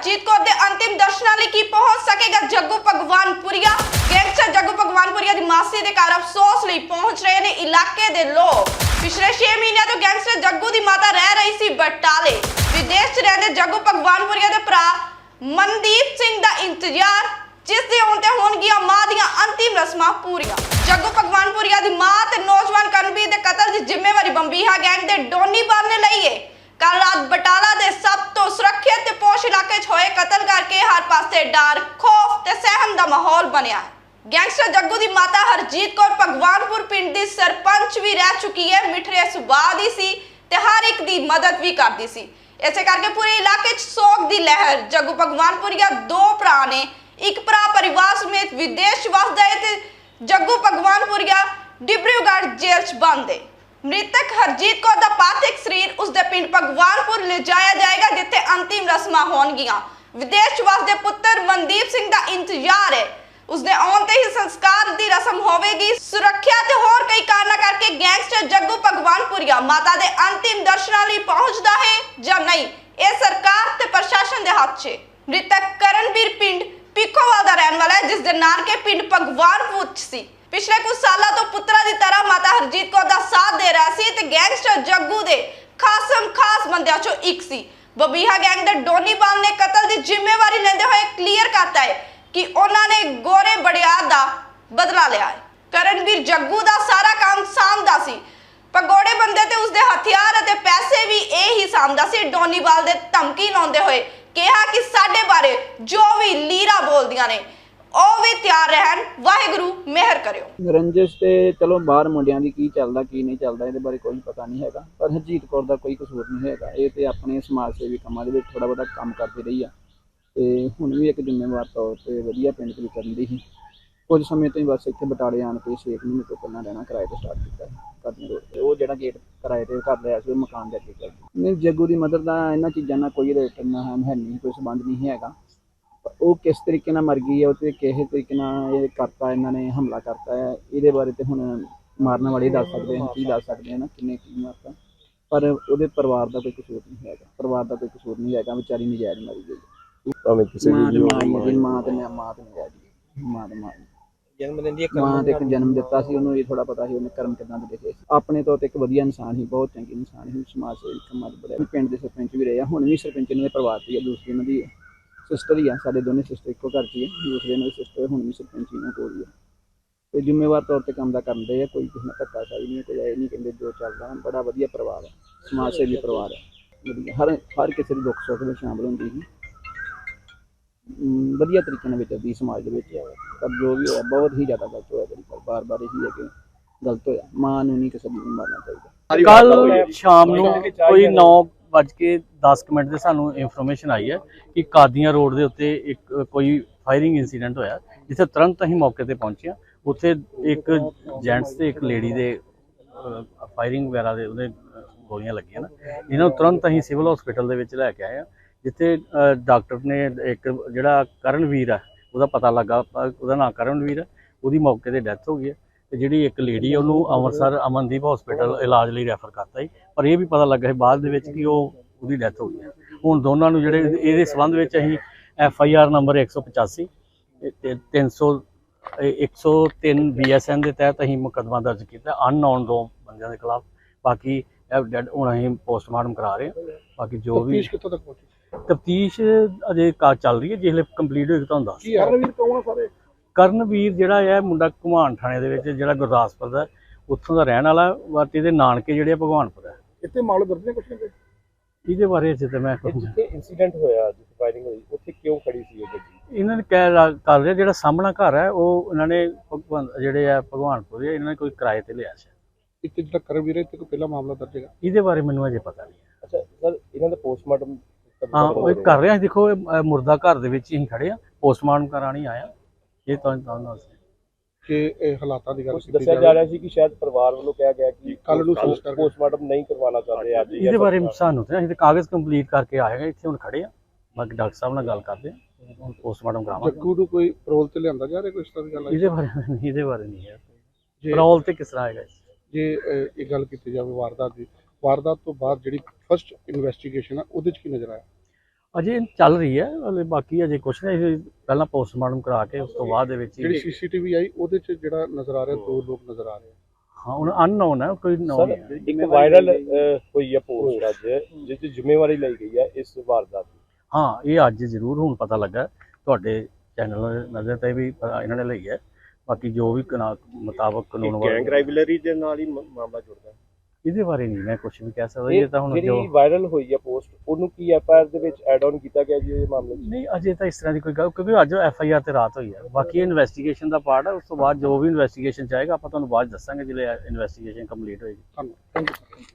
ਹਰਜੀਤ ਕੌਰ ਦੇ ਅੰਤਿਮ ਦਰਸ਼ਨਾਂ ਲਈ ਕੀ ਪਹੁੰਚ ਸਕੇਗਾ ਜੱਗੂ ਭਗਵਾਨਪੁਰੀਆ? ਗੈਂਗਸਟਰ ਜੱਗੂ ਭਗਵਾਨਪੁਰੀਆ ਦੀ ਮਾਸੀ ਦੇ ਘਰ ਅਫਸੋਸ ਲਈ ਪਹੁੰਚ ਰਹੇ ਨੇ ਇਲਾਕੇ ਦੇ ਲੋਕ। ਪਿਛਲੇ 6 ਮਹੀਨਿਆਂ ਤੋਂ ਗੈਂਗਸਟਰ ਜੱਗੂ ਦੀ ਮਾਤਾ ਰਹਿ ਰਹੀ ਸੀ ਬਟਾਲੇ। ਵਿਦੇਸ਼ 'ਚ ਰਹਿੰਦੇ ਜੱਗੂ ਭਗਵਾਨਪੁਰੀਆ ਦੇ ਭਰਾ ਮਨਦੀਪ ਸਿੰਘ ਦਾ ਇੰਤਜ਼ਾਰ, ਜਿਸ ਦੇ ਹੁਣ ਤੇ ਹੋਣਗੀਆਂ ਮਾਂ ਦੀਆਂ ਅੰਤਿਮ ਰਸਮਾਂ ਪੂਰੀਆਂ। ਜੱਗੂ ਭਗਵਾਨਪੁਰੀਆ ਦੀ ਮਾਂ ਤੇ ਨੌਜਵਾਨ ਕਰਨਵੀਰ ਦੇ ਕਤਲ ਦੀ ਜ਼ਿੰਮੇਵਾਰੀ ਬੰਬੀਹਾ ਗੈਂਗ ਦੇ ਡੋਨੀ ਬਾਲ ਨੇ ਲਈ ਏ। ਕੱਲ ਰਾਤ ਬਟਾਲਾ ਦੇ ਸਭ ਤੋਂ ਸੁਰੱਖਿਅਤ ਤੇ ਪੋਸ਼ ਇਲਾਕੇ 'ਚ ਹੋਏ ਕਤਲ ਕਰਕੇ ਹਰ ਪਾਸੇ ਡਰ, ਖੌਫ ਤੇ ਸਹਿਮ ਦਾ ਮਾਹੌਲ ਬਣਿਆ ਹੈ। ਗੈਂਗਸਟਰ ਜੱਗੂ ਦੀ ਮਾਤਾ ਹਰਜੀਤ ਕੌਰ ਭਗਵਾਨਪੁਰ ਪਿੰਡ ਦੀ ਸਰਪੰਚ ਵੀ ਰਹਿ ਚੁੱਕੀ ਹੈ। ਮਿਠਰੇ ਸੁਭਾਅ ਦੀ ਸੀ ਤੇ ਹਰ ਇੱਕ ਦੀ ਮਦਦ ਵੀ ਕਰਦੀ ਸੀ। ਇਸੇ ਕਰਕੇ ਪੂਰੇ ਇਲਾਕੇ 'ਚ ਸੋਗ ਦੀ ਲਹਿਰ, ਜੱਗੂ ਭਗਵਾਨਪੁਰੀਆ ਦੋ ਭਰਾ ਨੇ, ਇੱਕ ਭਰਾ ਪਰਿਵਾਰ ਸਮੇਤ ਵਿਦੇਸ਼ 'ਚ ਵਸਦਾ ਹੈ ਤੇ ਜੱਗੂ ਭਗਵਾਨਪੁਰੀਆ ਡਿਬਰੂਗੜ੍ਹ ਜੇਲ੍ਹ 'ਚ ਬੰਦ ਹੈ ਮ੍ਰਿਤਕ ਹਰਜੀਤ ਕੌਰ ਦਾ ਪਾਰਥਿਕ ਸਰੀਰ ਉਸਦੇ ਪਿੰਡ ਭਗਵਾਨਪੁਰ ਲਿਜਾਇਆ ਜਾਏਗਾ, ਜਿੱਥੇ ਅੰਤਿਮ ਰਸਮਾਂ ਹੋਣਗੀਆਂ। ਵਿਦੇਸ਼ 'ਚ ਵਸਦੇ ਪੁੱਤਰ ਮਨਦੀਪ ਸਿੰਘ ਦਾ ਇੰਤਜ਼ਾਰ ਹੈ। ਉਸਦੇ ਆਉਣ ਤੇ ਹੀ ਸੰਸਕਾਰ ਦੀ ਰਸਮ ਹੋਵੇਗੀ। ਸੁਰੱਖਿਆ ਤੇ ਹੋਰ ਕਈ ਕਾਰਨਾਂ ਕਰਕੇ ਗੈਂਗਸਟਰ ਜੱਗੂ ਭਗਵਾਨਪੁਰੀਆ ਮਾਤਾ ਦੇ ਅੰਤਿਮ ਦਰਸ਼ਨਾਂ ਲਈ ਪਹੁੰਚਦਾ ਹੈ ਜਾਂ ਨਹੀਂ, ਇਹ ਸਰਕਾਰ ਤੇ ਪ੍ਰਸ਼ਾਸਨ ਦੇ ਹੱਥ 'ਚ ਮ੍ਰਿਤਕ ਕਰਨਵੀਰ ਪਿੰਡ ਪਿੱਖੋਵਾਲ ਦਾ ਰਹਿਣ ਵਾਲਾ ਹੈ ਜਿਸ ਦੇ ਨਾਨਕੇ ਪਿੰਡ ਭਗਵਾਨਪੁਰ ਸੀ। ਪਿਛਲੇ ਕੁਝ ਸਾਲਾਂ ਤੋਂ ਪੁੱਤਰਾਂ ਦੀ ਤਰ੍ਹਾਂ ਮਾਤਾ ਹਰਜੀਤ ਕੌਰ ਦਾ ਸਾਥ ਦੇ ਰਿਹਾ ਸੀ ਤੇ ਗੈਂਗਸਟਰ ਜੱਗੂ ਦੇ ਖਾਸਮ ਖਾਸ ਬੰਦਿਆਂ 'ਚੋਂ ਇੱਕ ਸੀ। ਬਬੀਹਾ ਗੈਂਗ ਦੇ ਡੋਨੀ ਨੇ ਕਤਲ ਦੀ ਜ਼ਿੰਮੇਵਾਰੀ ਲੈਂਦੇ ਹੋਏ ਕਲੀਅਰ ਕਰਤਾ ਹੈ ਕਿ ਉਹਨਾਂ ਨੇ ਗੋਰੇ ਬੜਿਆਰ ਦਾ ਬਦਲਾ ਲਿਆ ਹੈ। ਕਰਨਵੀਰ ਜੱਗੂ ਦਾ ਸਾਰਾ ਕੰਮ ਸਾਂਭਦਾ ਸੀ। ਪਗੋੜੇ ਬੰਦੇ ਤੇ ਉਸਦੇ ਹਥਿਆਰ ਅਤੇ ਪੈਸੇ ਵੀ ਇਹ ਹੀ ਸਾਂਭਦਾ ਸੀ। ਡੋਨੀਵਾਲ ਦੇ ਧਮਕੀ ਲਾਉਂਦੇ ਹੋਏ ਕਿਹਾ ਕਿ ਸਾਡੇ ਬਾਰੇ ਜੋ ਵੀ ਲੀਰਾ ਬੋਲਦੀਆਂ ਨੇ ਉਹ ਵੀ ਤਿਆਰ ਰਹਿਣ, ਵਾਹਿਗੁਰੂ ਮਿਹਰ ਕਰਿਓ। ਰੰਜਿਸ਼ ਤੇ ਚਲੋ ਬਾਹਰ ਮੁੰਡਿਆਂ ਦੀ ਕੀ ਚੱਲਦਾ, ਕੀ ਨਹੀਂ ਚੱਲਦਾ, ਇਹਦੇ ਬਾਰੇ ਕੋਈ ਪਤਾ ਨਹੀਂ ਹੈਗਾ। ਪਰ ਹਰਜੀਤ ਕੌਰ ਦਾ ਕੋਈ ਕਸੂਰ ਨਹੀਂ ਹੈਗਾ। ਇਹ ਤੇ ਆਪਣੇ ਸਮਾਜ ਸੇਵੀ ਕੰਮਾਂ ਦੇ ਵਿੱਚ ਥੋੜਾ ਬਹੁਤਾ ਕੰਮ ਕਰਦੀ ਰਹੀ ਆ। ਤੇ ਹੁਣ ਵੀ ਇੱਕ ਜ਼ਿੰਮੇਵਾਰ ਤੌਰ ਤੇ ਵਧੀਆ ਪਿੰਡ ਦੇ ਕਰਨ ਦੀ ਸੀ ਕੁਝ ਸਮੇਂ ਤੋਂ ਹੀ ਬਸ ਇੱਥੇ ਬਟਾਲੇ ਆਣ ਕੇ 6 ਮਹੀਨੇ ਤੋਂ ਪਹਿਲਾਂ ਰਹਿਣਾ ਕਿਰਾਏ ਤੇ ਸਟਾਰਟ ਕੀਤਾ ਕਰਨੀ ਰੋਡ ਤੇ। ਉਹ ਜਿਹੜਾ ਗੇਟ ਕਿਰਾਏ ਤੇ ਘਰ ਲਿਆ ਸੀ, ਉਹ ਮਕਾਨ ਦੇ ਅੱਗੇ ਕਰ ਨਹੀਂ, ਜੱਗੂ ਦੀ ਮਦਰ ਦਾ ਇਹਨਾਂ ਚੀਜ਼ਾਂ ਨਾਲ ਕੋਈ ਰਿਲੇਟਡ ਨਾ ਹੈ ਨਹੀਂ, ਕੋਈ ਸੰਬੰਧ ਨਹੀਂ ਹੈਗਾ। ਉਹ ਕਿਸ ਤਰੀਕੇ ਨਾਲ ਮਰ ਗਈ ਹੈ ਉਹ ਤੇ ਕਿਹੇ ਤਰੀਕੇ ਨਾਲ ਇਹ ਕਰਤਾ ਇਹਨਾਂ ਨੇ ਹਮਲਾ ਕਰਤਾ ਹੈ ਇਹਦੇ ਬਾਰੇ ਤੇ ਹੁਣ ਮਾਰਨ ਵਾਲੇ ਦੱਸ ਸਕਦੇ ਹਨ ਕੀ ਦੱਸ ਸਕਦੇ ਹਨ ਕਿੰਨੇ ਕੀ ਮਾਰਤਾ ਪਰ ਉਹਦੇ ਪਰਿਵਾਰ ਦਾ ਕੋਈ ਕਸੂਰ ਨਹੀਂ ਹੈਗਾ ਪਰਿਵਾਰ ਦਾ ਕੋਈ ਕਸੂਰ ਨਹੀਂ ਹੈਗਾ ਵਿਚਾਰੀ ਨਜਾਇਜ਼ ਮਾਰੀ ਗਈ ਭਾਵੇਂ ਕਿਸੇ ਤੇ ਮਾਂ ਹੀ ਹੈ ਜੀ, ਮਾਂ ਤੇ ਮੈਂ ਮਾਂ ਤੇ ਨਜਾਇਜ਼ ਹੀ। ਮਾਂ ਤੇ ਮਾਂ ਹੀ। ਜਨਮ ਦਿਨ ਦੀ ਮਾਂ ਤੇ ਇੱਕ ਜਨਮ ਦਿੱਤਾ ਸੀ ਉਹਨੂੰ ਇਹ ਥੋੜਾ ਪਤਾ ਸੀ ਉਹਨੇ ਕਰਮ ਕਿਦਾਂ ਦੇ ਸੀ ਆਪਣੇ ਤੋਂ ਤੇ ਇੱਕ ਵਧੀਆ ਇਨਸਾਨ ਸੀ ਬਹੁਤ ਚੰਗੀ ਇਨਸਾਨ ਸੀ ਸਮਾਜ ਸੇਵੀ ਕੰਮਾਂ 'ਚ ਬੜਾ ਪਿੰਡ ਦੇ ਸਰਪੰਚ ਵੀ ਰਹੇ ਆ ਹੁਣ ਵੀ ਸਰਪੰਚ ਨੇ ਪਰਿਵਾਰ ਦੀ ਹੈ ਦੂਸਰੀ ਉਹਨਾਂ ਦੀ ਸਿਸਟਰ ਹੀ ਆ ਸਾਡੇ ਦੋਨੇ ਸਿਸਟਰ ਇੱਕੋ ਘਰ 'ਚ ਹੀ ਆ ਦੂਸਰੇ ਨਾਲ ਸਿਸਟਰ ਹੁਣ ਵੀ ਸਰਪੰਚ ਹੀ ਨਾਲ ਕੋਲ ਹੀ ਆ। ਤੇ ਜ਼ਿੰਮੇਵਾਰ ਤੌਰ ਤੇ ਕੰਮ ਦਾ ਕਰਦੇ ਆ ਕੋਈ ਕਿਸੇ ਨਾਲ ਧੱਕਾ ਸ਼ਾਹੀ ਨਹੀਂ ਕੋਈ ਇਹ ਨਹੀਂ ਕਹਿੰਦੇ ਜੋ ਚੱਲਦਾ ਬੜਾ ਵਧੀਆ ਪਰਿਵਾਰ ਹੈ ਸਮਾਜ ਸੇਵੀ ਪਰਿਵਾਰ ਹੈ ਵਧੀਆ ਹਰ ਹਰ ਕਿਸੇ ਦੇ ਦੁੱਖ ਸੁੱਖ ਵਿੱਚ ਸ਼ਾਮਲ ਹੁੰਦੀ ਸੀ। ਵਧੀਆ ਤਰੀਕੇ ਨਾਲ ਵਿਚਰਦੀ ਸਮਾਜ ਦੇ ਵਿੱਚ ਪਰ ਜੋ ਵੀ ਹੋਇਆ ਬਹੁਤ ਹੀ ਜ਼ਿਆਦਾ ਗਲਤ ਹੋਇਆ ਜਿਹੜੀ ਪਰ ਬਾਰ-ਬਾਰ ਇਹੀ ਹੈ ਕਿ ਗਲਤ ਹੋਇਆ ਮਾਂ ਨੂੰ ਨਹੀਂ ਕਿਸੇ ਨੂੰ ਮਾਰਨਾ ਚਾਹੀਦਾ। ਕੱਲ ਸ਼ਾਮ ਨੂੰ ਕੋਈ 9 ਵੱਜ ਕੇ 10 ਕੁ ਮਿੰਟ ਦੇ ਸਾਨੂੰ ਇਨਫੋਰਮੇਸ਼ਨ ਆਈ ਹੈ ਕਿ ਕਾਦੀਆਂ ਰੋਡ ਦੇ ਉੱਤੇ ਇੱਕ, ਕੋਈ ਫਾਇਰਿੰਗ ਇਨਸੀਡੈਂਟ ਹੋਇਆ, ਜਿੱਥੇ ਤੁਰੰਤ ਅਸੀਂ ਮੌਕੇ ਤੇ ਪਹੁੰਚੇ ਹਾਂ। ਉੱਥੇ ਇੱਕ ਜੈਂਟਸ ਤੇ ਇੱਕ ਲੇਡੀ ਦੇ ਫਾਇਰਿੰਗ ਵਗੈਰਾ ਦੇ ਉਹਦੇ ਗੋਲੀਆਂ ਲੱਗੀਆਂ ਨਾ। ਇਹਨਾਂ ਨੂੰ ਤੁਰੰਤ ਅਸੀਂ ਸਿਵਲ ਹਸਪੀਟਲ ਦੇ ਵਿੱਚ ਲੈ ਕੇ ਆਏ ਹਾਂ, ਜਿੱਥੇ ਡਾਕਟਰ ਨੇ ਇੱਕ ਜਿਹੜਾ ਕਰਨਵੀਰ ਹੈ ਉਹਦਾ ਪਤਾ ਲੱਗਾ, ਉਹਦਾ ਨਾਮ ਕਰਨਵੀਰ ਹੈ ਉਹਦੀ ਮੌਕੇ ਤੇ ਡੈਥ ਹੋ ਗਈ ਹੈ। ਤੇ ਜਿਹੜੀ ਇੱਕ ਲੇਡੀ ਉਹਨੂੰ ਅੰਮ੍ਰਿਤਸਰ ਅਮਨਦੀਪ ਹਸਪੀਟਲ ਇਲਾਜ ਲਈ ਰੈਫਰ ਕਰਤਾ ਸੀ ਪਰ ਇਹ ਵੀ ਪਤਾ ਲੱਗਾ ਸੀ ਬਾਅਦ ਦੇ ਵਿੱਚ ਕਿ ਉਹ ਉਹਦੀ ਡੈਥ ਹੋ ਗਈ ਹੈ ਹੁਣ ਦੋਨਾਂ ਨੂੰ ਜਿਹੜੇ ਇਹਦੇ ਸੰਬੰਧ ਵਿੱਚ ਅਸੀਂ ਐਫ ਆਈ ਆਰ ਨੰਬਰ 185 ਤੇ 300 ਇਹ 103 ਬੀਐਸਐਨ ਦੇ ਤਹਿਤ ਅਸੀਂ ਮੁਕੱਦਮਾ ਦਰਜ ਕੀਤਾ ਅਨਨੋਨ ਦੋ ਬੰਦਿਆਂ ਦੇ ਖਿਲਾਫ। ਬਾਕੀ ਇਹ ਡੈਡ ਹੁਣ ਅਸੀਂ ਪੋਸਟਮਾਰਟਮ ਕਰਾ ਰਹੇ ਹਾਂ। ਬਾਕੀ ਜੋ ਵੀ ਕਿੱਥੋਂ ਤੱਕ ਪਹੁੰਚੀ? ਤਫਤੀਸ਼ ਅਜੇ ਕਾ ਚੱਲ ਰਹੀ ਹੈ ਜਿਸਲੇ ਕੰਪਲੀਟ ਹੋਏਗੀ ਤੁਹਾਨੂੰ ਦੱਸ ਕੀ ਕਰਨਵੀਰ ਕੌਣ ਆ ਸਾਰੇ? ਕਰਨਵੀਰ ਜਿਹੜਾ ਹੈ ਮੁੰਡਾ ਘੁਮਾਣ ਥਾਣੇ ਦੇ ਵਿੱਚ ਜਿਹੜਾ ਗੁਰਦਾਸਪੁਰ ਦਾ ਉੱਥੋਂ ਦਾ ਰਹਿਣ ਵਾਲਾ ਬਟ ਇਹਦੇ ਨਾਨਕੇ ਜਿਹੜੇ ਆ ਭਗਵਾਨਪੁਰ ਹੈ ਇੱਥੇ ਦਰਜ ਨੇ ਕੁਛ? ਨਹੀਂ ਇਹਦੇ ਬਾਰੇ ਅਜੇ ਤਾਂ ਮੈਂ ਜਿੱਥੇ ਇਨਸੀਡੈਂਟ ਹੋਇਆ ਜਿੱਥੇ ਫਾਇਰਿੰਗ ਹੋਈ? ਉੱਥੇ ਕਿਉਂ ਖੜੀ ਸੀ ਉਹ ਗੱਡੀ? ਇਹਨਾਂ ਨੇ ਕਹਿ ਕਰ ਰਿਹਾ ਜਿਹੜਾ ਸਾਹਮਣਾ ਘਰ ਹੈ ਉਹ ਇਹਨਾਂ ਨੇ ਭਗਵੰਤ ਜਿਹੜੇ ਆ ਭਗਵਾਨਪੁਰ ਦੇ ਇਹਨਾਂ ਨੇ ਕੋਈ ਕਿਰਾਏ ਤੇ ਲਿਆ ਸੀ। ਇੱਥੇ ਜਿਹੜਾ ਕਰਨਵੀਰ ਹੈ ਇੱਥੇ ਕੋਈ ਪਹਿਲਾ ਮਾਮਲਾ ਦਰਜ ਹੈਗਾ? ਇਹਦੇ ਬਾਰੇ ਮੈਨੂੰ ਅਜੇ ਪਤਾ ਨਹੀਂ ਅੱਛਾ ਸਰ ਇਹਨਾਂ ਦਾ ਪੋਸਟਮਾਰਟਮ ਹਾਂ ਉਹ ਕਰ ਰਿਹਾ ਦੇਖੋ ਮੁਰਦਾ ਘਰ ਦੇ ਵਿੱਚ ਹੀ ਅਸੀਂ ਖੜੇ ਆ ਪੋਸਟਮਾਰਟਮ ਕਰਾਣੀ ਆਇਆ ਇਹ ਤਾਂ ਤੁਹਾਨੂੰ ਦੱਸ ਕਿ ਇਹ ਹਾਲਾਤਾਂ ਦੀ ਗੱਲ ਕੀਤੀ ਦੱਸਿਆ ਜਾ ਰਿਹਾ ਸੀ ਕਿ ਸ਼ਾਇਦ ਪਰਿਵਾਰ ਵੱਲੋਂ ਕਿਹਾ ਗਿਆ ਕਿ ਕੱਲ੍ਹ ਨੂੰ ਸੰਸਕਾਰ ਕਰ- ਪੋਸਟਮਾਰਟਮ ਨਹੀਂ ਕਰਵਾਉਣਾ ਚਾਹੁੰਦੇ ਅੱਜ ਇਹਦੇ ਬਾਰੇ ਸਾਨੂੰ ਤੇ ਅਸੀਂ ਤੇ ਕਾਗਜ਼ ਕੰਪਲੀਟ ਕਰਕੇ ਆਏਗਾ ਇੱਥੇ ਹੁਣ ਖੜੇ ਆ ਬਾਕੀ ਡਾਕਟਰ ਸਾਹਿਬ ਨਾਲ ਗੱਲ ਕਰਦੇ ਆ ਹੁਣ ਪੋਸਟਮਾਰਟਮ ਕਰਾਵਾਂਗੇ। ਜੱਗੂ ਨੂੰ ਕੋਈ ਪਰੋਲ ਤੇ ਲਿਆਂਦਾ ਜਾ ਰਿਹਾ ਕੋਈ ਇਸ ਤਰ੍ਹਾਂ ਦੀ ਗੱਲ ਹੈ ਇਹਦੇ ਬਾਰੇ ਨਹੀਂ ਇਹਦੇ ਬਾਰੇ ਨਹੀਂ ਹੈ। ਜੇ ਰੋਲ ਤੇ ਕਿਸ ਤਰ੍ਹਾਂ ਆਏਗਾ ਇਸ? ਜੇ ਇਹ ਗੱਲ ਕੀਤੀ ਜਾਵੇ ਵਾਰਦਾਤ ਦੀ ਵਾਰਦਾਤ ਤੋਂ ਬਾਅਦ ਜਿਹੜੀ ਫਰਸਟ ਇਨਵੈਸਟੀਗੇਸ਼ਨ ਆ ਉਹਦੇ ਚ ਕੀ ਨਜ਼ਰ ਆਇਆ? ਅਜੇ ਚੱਲ ਰਹੀ ਹੈ ਹਲੇ ਬਾਕੀ ਅਜੇ ਕੁਛ ਨਹੀਂ ਪਹਿਲਾਂ ਪੋਸਟਮਾਰਟਮ ਕਰਾ ਕੇ ਉਸ ਤੋਂ ਬਾਅਦ ਦੇ ਵਿੱਚ ਜਿਹੜੀ ਸੀਸੀਟੀਵੀ ਆਈ ਉਹਦੇ 'ਚ ਜਿਹੜਾ ਨਜ਼ਰ ਆ ਰਿਹਾ ਦੋ ਲੋਕ ਨਜ਼ਰ ਆ ਰਹੇ ਹਾਂ ਹੁਣ ਅਨਨੋਨ ਹੈ ਕੋਈ ਨੋ ਸਰ ਨਹੀਂ ਇੱਕ ਵਾਇਰਲ ਹੋਈ ਹੈ ਪੋਸਟ ਅੱਜ ਜਿਸ ਦੀ ਜ਼ਿੰਮੇਵਾਰੀ ਲਈ ਗਈ ਹੈ ਇਸ ਵਾਰਦਾਤ ਦੀ। ਹਾਂ ਇਹ ਅੱਜ ਜ਼ਰੂਰ ਹੁਣ ਪਤਾ ਲੱਗਾ। ਤੁਹਾਡੇ ਚੈਨਲ ਨਜ਼ਰ ਤੇ ਵੀ ਇਹਨਾਂ ਨੇ ਲਈ ਹੈ। ਬਾਕੀ ਜੋ ਵੀ ਮੁਤਾਬਕ ਕਾਨੂੰਨ ਗੈਂਗ ਵਾਲਾ ਰਾਈਵਲਰੀ ਦੇ ਨਾਲ ਹੀ ਮਾਮਲਾ ਜੁੜਦਾ ਹੈ। ਇਹਦੇ ਬਾਰੇ ਨਹੀਂ ਮੈਂ ਕੁਝ ਵੀ ਕਹਿ ਸਕਦਾ ਇਹ ਤਾਂ ਹੁਣ ਜੋ ਜਿਹੜੀ ਵਾਇਰਲ ਹੋਈ ਹੈ ਪੋਸਟ ਉਹਨੂੰ ਕੀ ਐਫ ਆਰ ਦੇ ਵਿੱਚ ਐਡ ਆਨ ਕੀਤਾ ਗਿਆ ਜੀ ਇਹ ਮਾਮਲੇ 'ਚ? ਨਹੀਂ ਅਜੇ ਤਾਂ ਇਸ ਤਰ੍ਹਾਂ ਦੀ ਕੋਈ ਗੱਲ ਕਿਉਂਕਿ ਅੱਜ ਐਫ ਆਈ ਆਰ ਤੇ ਰਾਤ ਹੋਈ ਹੈ ਬਾਕੀ ਇਨਵੈਸਟੀਗੇਸ਼ਨ ਦਾ ਪਾਰਟ ਹੈ ਉਸ ਤੋਂ ਬਾਅਦ ਜੋ ਵੀ ਇਨਵੈਸਟੀਗੇਸ਼ਨ ਚਾਹੇਗਾ ਆਪਾਂ ਤੁਹਾਨੂੰ ਬਾਅਦ ਦੱਸਾਂਗੇ ਜਦੋਂ ਇਨਵੈਸਟੀਗੇਸ਼ਨ ਕੰਪਲੀਟ ਹੋਏਗੀ। ਧੰਨਵਾਦ। Thank you